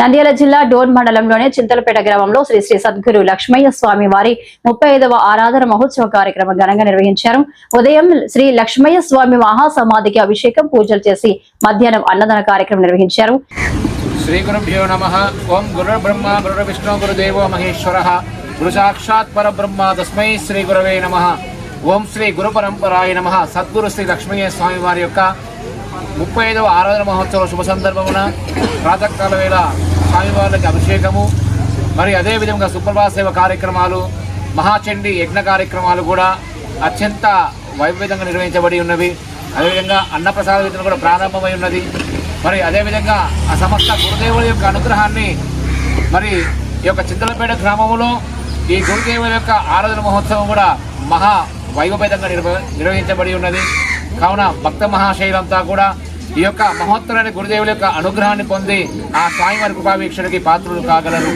నంద్యాల జిల్లా డోన్ మండలంలోని చింతలపేట గ్రామంలో శ్రీ శ్రీ సద్గురు లక్ష్మయ్య స్వామి వారి ముప్పై ఐదవ ఆరాధన మహోత్సవ కార్యక్రమం ఘనంగా నిర్వహించారు. ఉదయం శ్రీ లక్ష్మయ్య స్వామి మహాసమాధికి అభిషేకం పూజలు చేసి మధ్యాహ్నం అన్నదాన కార్యక్రమం నిర్వహించారు. శ్రీ గురుభ్యో నమ. ఓం గురుబ్రహ్మ గురు విష్ణు గురుదేవో మహేశ్వర. గురు సాక్షాత్ పరబ్రహ్మ తస్మై శ్రీ గురవే నమ. ఓం శ్రీ గురు పరంపరాయ నమ. సద్గురు శ్రీ లక్ష్మయ్య స్వామి వారి యొక్క ముప్పై ఐదవ ఆరాధన మహోత్సవ శుభ సందర్భమున ప్రాతకాల వేళ స్వామివార్లకి అభిషేకము మరి అదేవిధంగా సుప్రభా సేవ కార్యక్రమాలు మహాచండి యజ్ఞ కార్యక్రమాలు కూడా అత్యంత వైవిధ్యంగా నిర్వహించబడి ఉన్నవి. అదేవిధంగా అన్నప్రసాద విధులు కూడా ప్రారంభమై ఉన్నది. మరి అదేవిధంగా ఆ సమస్త గురుదేవుల యొక్క అనుగ్రహాన్ని మరి ఈ యొక్క చింతలపేట గ్రామంలో ఈ గురుదేవుల యొక్క ఆరాధన మహోత్సవం కూడా మహా వైభవేదంగా నిర్వ నిర్వహించబడి ఉన్నది. కావున భక్త మహాశైలంతా కూడా ఈ యొక్క మహోత్తరాన్ని గురుదేవుల యొక్క అనుగ్రహాన్ని పొంది ఆ స్వామివారి కృపావీక్షణకి పాత్రులు కాగలరు.